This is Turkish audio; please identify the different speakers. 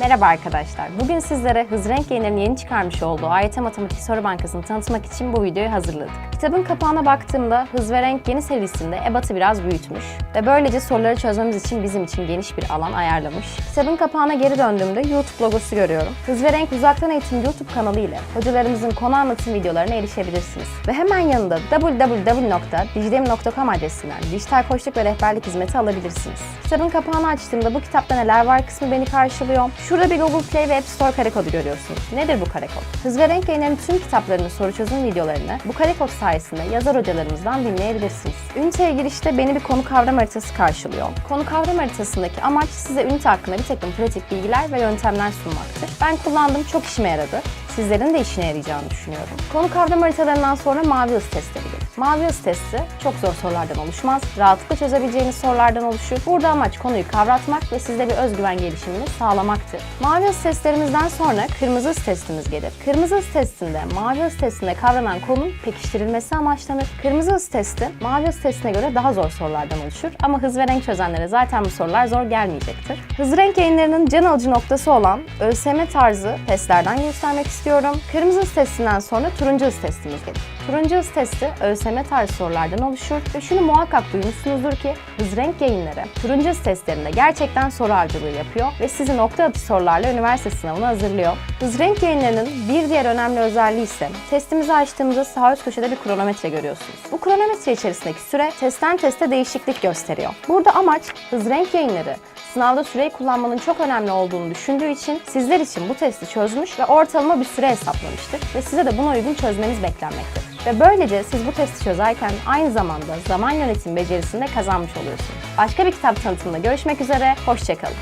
Speaker 1: Merhaba arkadaşlar. Bugün sizlere Hızrenk Yayınları'nın yeni çıkarmış olduğu AYT Matematik Soru Bankası'nı tanıtmak için bu videoyu hazırladık. Kitabın kapağına baktığımda Hız ve Renk yeni serisinde ebatı biraz büyütmüş ve böylece soruları çözmemiz için bizim için geniş bir alan ayarlamış. Kitabın kapağına geri döndüğümde YouTube logosu görüyorum. Hız ve Renk Uzaktan Eğitim YouTube kanalı ile hocalarımızın konu anlatım videolarına erişebilirsiniz. Ve hemen yanında www.dijdem.com adresinden dijital koçluk ve rehberlik hizmeti alabilirsiniz. Kitabın kapağını açtığımda bu kitapta neler var kısmı beni karşılıyor. Şurada bir Google Play ve App Store kare kodu görüyorsunuz. Nedir bu kare kod? Hız ve Renk yayınlarının tüm kitaplarının soru çözüm videolarını bu kare kod sayesinde yazar hocalarımızdan dinleyebilirsiniz. Üniteye girişte beni bir konu kavram haritası karşılıyor. Konu kavram haritasındaki amaç size ünite hakkında bir takım pratik bilgiler ve yöntemler sunmaktır. Ben kullandım, çok işime yaradı. Sizlerin de işine yarayacağını düşünüyorum. Konu kavram haritalarından sonra mavi hız testleri. Mavi testi çok zor sorulardan oluşmaz. Rahatlıkla çözebileceğiniz sorulardan oluşur. Burada amaç konuyu kavratmak ve sizde bir özgüven gelişimini sağlamaktır. Mavi testlerimizden sonra kırmızı testimiz gelir. Kırmızı testinde mavi testinde kavranan konu pekiştirilmesi amaçlanır. Kırmızı testi mavi testine göre daha zor sorulardan oluşur ama hız ve renk çözenlere zaten bu sorular zor gelmeyecektir. Hız renk yayınlarının can alıcı noktası olan ÖSYM tarzı testlerden göstermek istiyorum. Kırmızı testinden sonra turuncu testimiz gelir. Turuncu testi ÖSYM tarzı sorulardan oluşur ve şunu muhakkak duymuşsunuzdur ki hız renk yayınları turuncu testlerinde gerçekten soru avcılığı yapıyor ve sizi nokta atışı sorularla üniversite sınavına hazırlıyor. Hız renk yayınlarının bir diğer önemli özelliği ise testimizi açtığımızda sağ üst köşede bir kronometre görüyorsunuz. Bu kronometre içerisindeki süre testten teste değişiklik gösteriyor. Burada amaç hız renk yayınları sınavda süreyi kullanmanın çok önemli olduğunu düşündüğü için sizler için bu testi çözmüş ve ortalama bir süre hesaplamıştır ve size de buna uygun çözmeniz beklenmektedir. Ve böylece siz bu testi çözerken aynı zamanda zaman yönetim becerisini de kazanmış oluyorsunuz. Başka bir kitap tanıtımında görüşmek üzere, hoşçakalın.